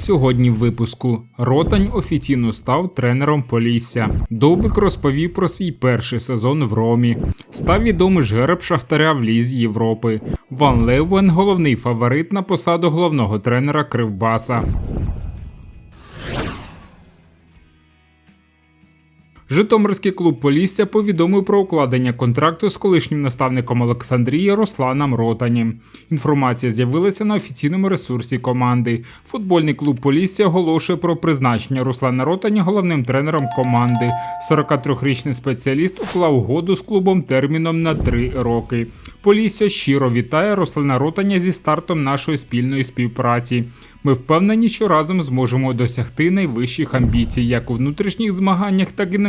Сьогодні в випуску Ротань офіційно став тренером Полісся. Довбик розповів про свій перший сезон в Ромі. Став відомий жереб Шахтаря в Лізі Європи. Ван Левен головний фаворит на посаду головного тренера Кривбаса. Житомирський клуб Полісся повідомив про укладення контракту з колишнім наставником Олександрії Русланом Ротанім. Інформація з'явилася на офіційному ресурсі команди. Футбольний клуб Полісся оголошує про призначення Руслана Ротані головним тренером команди. 43-річний спеціаліст уклав угоду з клубом терміном на 3 роки. Полісся щиро вітає Руслана Ротаня зі стартом нашої спільної співпраці. Ми впевнені, що разом зможемо досягти найвищих амбіцій як у внутрішніх змаганнях, так і на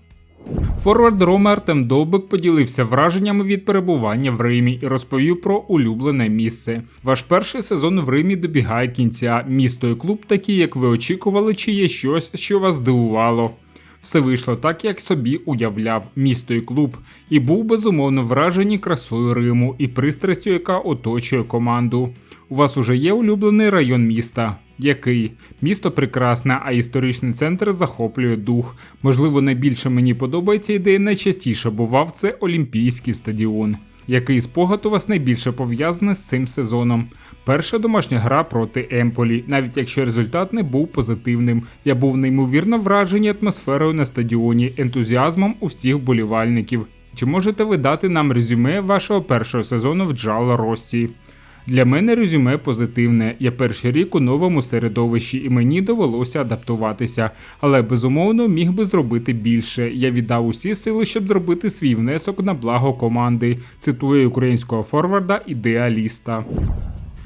Форвард Роми Артем Довбик поділився враженнями від перебування в Римі і розповів про улюблене місце. Ваш перший сезон в Римі добігає кінця. Місто і клуб такі, як ви очікували, чи є щось, що вас здивувало. Все вийшло так, як собі уявляв місто і клуб, і був безумовно вражені красою Риму і пристрастю, яка оточує команду. У вас уже є улюблений район міста. Який місто прекрасне, а історичний центр захоплює дух. Можливо, найбільше мені подобається ідея найчастіше бував це Олімпійський стадіон. Який спогад у вас найбільше пов'язаний з цим сезоном? Перша домашня гра проти Емполі, навіть якщо результат не був позитивним. Я був неймовірно вражений атмосферою на стадіоні, ентузіазмом у всіх болівальників. Чи можете ви дати нам резюме вашого першого сезону в Джала Росії? Для мене резюме позитивне. Я перший рік у новому середовищі і мені довелося адаптуватися, але безумовно міг би зробити більше. Я віддав усі сили, щоб зробити свій внесок на благо команди. Цитує українського форварда ідеаліста.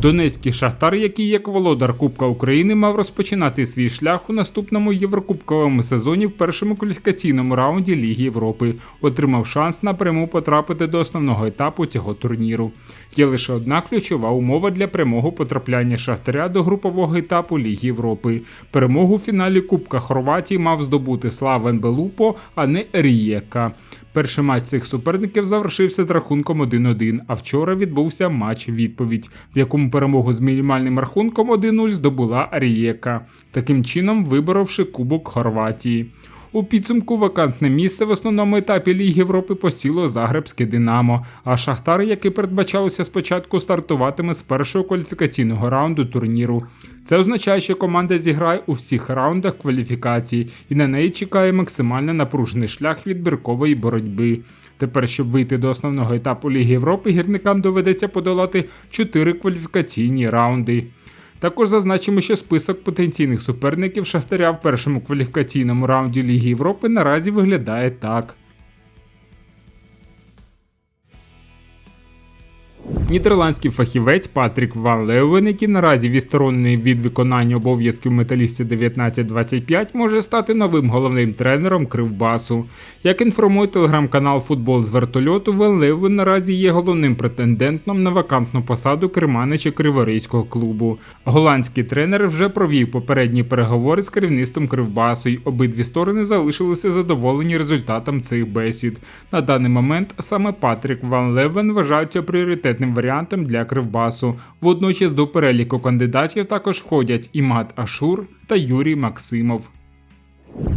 Донецький шахтар, який як володар Кубка України мав розпочинати свій шлях у наступному єврокубковому сезоні в першому кваліфікаційному раунді Ліги Європи, отримав шанс напряму потрапити до основного етапу цього турніру. Є лише одна ключова умова для прямого потрапляння шахтаря до групового етапу Ліги Європи. Перемогу в фіналі Кубка Хорватії мав здобути Славен Белупо, а не Рієка. Перший матч цих суперників завершився з рахунком 1-1, а вчора відбувся матч відповідь, в якому перемогу з мінімальним рахунком 1-0 здобула Рієка, таким чином виборовши Кубок Хорватії. У підсумку вакантне місце в основному етапі Ліги Європи посіло Загребське Динамо. А Шахтар, який передбачалося спочатку, стартуватиме з першого кваліфікаційного раунду турніру. Це означає, що команда зіграє у всіх раундах кваліфікації, і на неї чекає максимально напружений шлях відбіркової боротьби. Тепер, щоб вийти до основного етапу Ліги Європи, гірникам доведеться подолати чотири кваліфікаційні раунди. Також зазначимо, що список потенційних суперників Шахтаря в першому кваліфікаційному раунді Ліги Європи наразі виглядає так. Нідерландський фахівець Патрік Ван Леуен, який наразі відсторонений від виконання обов'язків металісті 1925, може стати новим головним тренером Кривбасу. Як інформує телеграм-канал Футбол з вертольоту, Ван Леуен наразі є головним претендентом на вакантну посаду керманича Криворізького клубу. Голландський тренер вже провів попередні переговори з керівництвом Кривбасу, й обидві сторони залишилися задоволені результатом цих бесід. На даний момент саме Патрік Ван Левен вважається пріоритетним варіантом для Кривбасу. Водночас до переліку кандидатів також входять Імат Ашур та Юрій Максимов.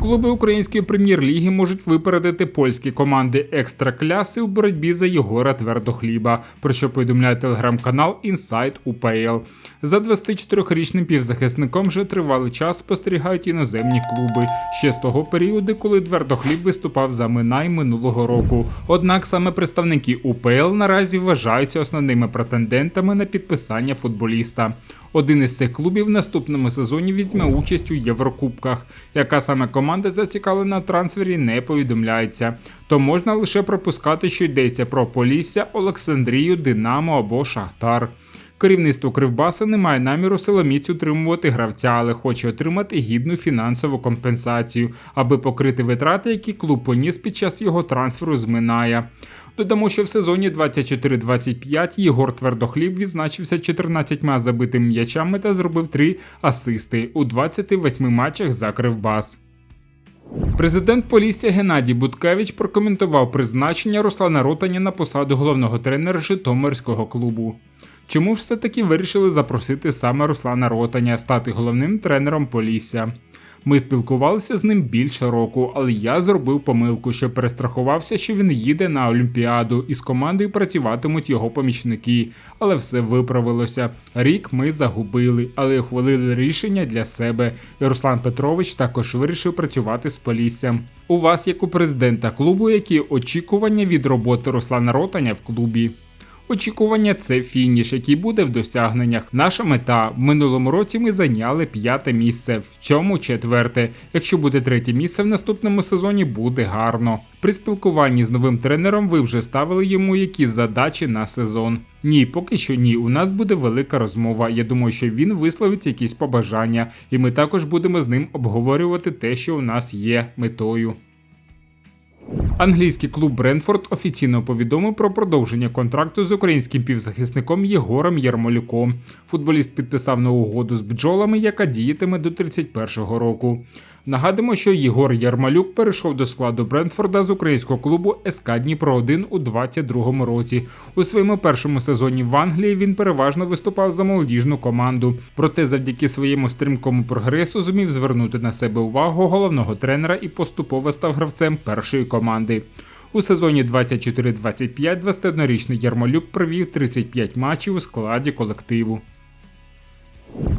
Клуби української прем'єр-ліги можуть випередити польські команди екстра-кляси у боротьбі за Єгора Твердохліба, про що повідомляє телеграм-канал Inside UPL. За 24-річним півзахисником вже тривалий час спостерігають іноземні клуби ще з того періоду, коли Твердохліб виступав за Минай минулого року. Однак саме представники УПЛ наразі вважаються основними претендентами на підписання футболіста. Один із цих клубів в наступному сезоні візьме участь у Єврокубках. Яка саме команда зацікавлена в трансфері, не повідомляється. То можна лише пропускати, що йдеться про Полісся, Олександрію, Динамо або Шахтар. Керівництво Кривбаса не має наміру силоміць утримувати гравця, але хоче отримати гідну фінансову компенсацію, аби покрити витрати, які клуб поніс під час його трансферу з Миная. Додамо, що в сезоні 24-25 Єгор Твердохліб відзначився 14 забитими м'ячами та зробив 3 асисти у 28 матчах за Кривбас. Президент Полісся Геннадій Буткевич прокоментував призначення Руслана Ротаня на посаду головного тренера Житомирського клубу. Чому все-таки вирішили запросити саме Руслана Ротаня стати головним тренером Полісся? Ми спілкувалися з ним більше року, але я зробив помилку, що перестрахувався, що він їде на Олімпіаду і з командою працюватимуть його помічники. Але все виправилося. Рік ми загубили, але ухвалили рішення для себе. І Руслан Петрович також вирішив працювати з Поліссям. У вас, як у президента клубу, які очікування від роботи Руслана Ротаня в клубі? Очікування це фініш, який буде в досягненнях. Наша мета в минулому році ми зайняли п'яте місце, в цьому четверте. Якщо буде третє місце в наступному сезоні, буде гарно. При спілкуванні з новим тренером ви вже ставили йому якісь задачі на сезон. Ні, поки що ні. У нас буде велика розмова. Я думаю, що він висловить якісь побажання, і ми також будемо з ним обговорювати те, що у нас є метою. Англійський клуб Бренфорд офіційно повідомив про продовження контракту з українським півзахисником Єгором Ярмолюком. Футболіст підписав нову угоду з бджолами, яка діятиме до 31-го року. Нагадуємо, що Єгор Ярмалюк перейшов до складу Брентфорда з українського клубу СК Дніпро 1 у 22-му році. У своєму першому сезоні в Англії він переважно виступав за молодіжну команду. Проте, завдяки своєму стрімкому прогресу, зумів звернути на себе увагу головного тренера і поступово став гравцем першої команди. У сезоні 24-25 21-річний Ярмолюк провів 35 матчів у складі колективу.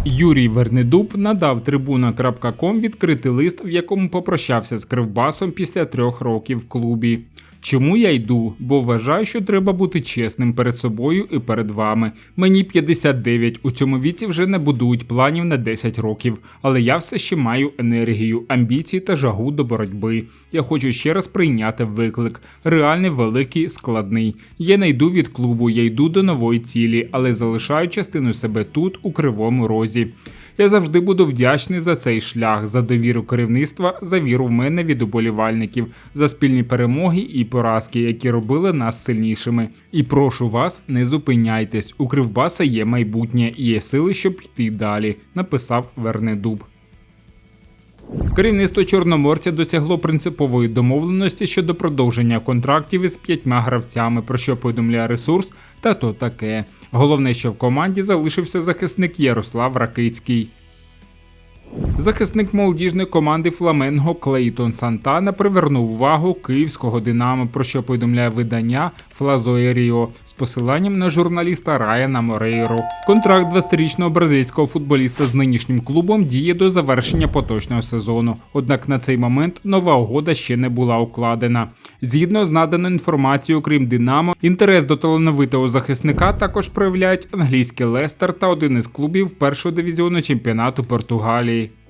Юрій Вернедуб надав трибуна.ком відкритий лист, в якому попрощався з Кривбасом після трьох років в клубі. Чому я йду? Бо вважаю, що треба бути чесним перед собою і перед вами. Мені 59, у цьому віці вже не будують планів на 10 років, але я все ще маю енергію, амбіції та жагу до боротьби. Я хочу ще раз прийняти виклик. Реальний, великий, складний. Я не йду від клубу, я йду до нової цілі, але залишаю частину себе тут, у кривому розі. Я завжди буду вдячний за цей шлях, за довіру керівництва, за віру в мене від уболівальників, за спільні перемоги і поразки, які робили нас сильнішими. І прошу вас, не зупиняйтесь. У Кривбаса є майбутнє і є сили, щоб йти далі. Написав Вернедуб. Керівництво Чорноморця досягло принципової домовленості щодо продовження контрактів із п'ятьма гравцями, про що повідомляє ресурс, та то таке. Головне, що в команді залишився захисник Ярослав Ракицький. Захисник молодіжної команди Фламенго Клейтон Сантана привернув увагу київського динамо, про що повідомляє видання Флазоеріо з посиланням на журналіста Райана Морейро. Контракт 20-річного бразильського футболіста з нинішнім клубом діє до завершення поточного сезону. Однак на цей момент нова угода ще не була укладена. Згідно з наданою інформацією, крім Динамо, інтерес до талановитого захисника також проявляють англійський Лестер та один із клубів першого дивізіону чемпіонату Португалії.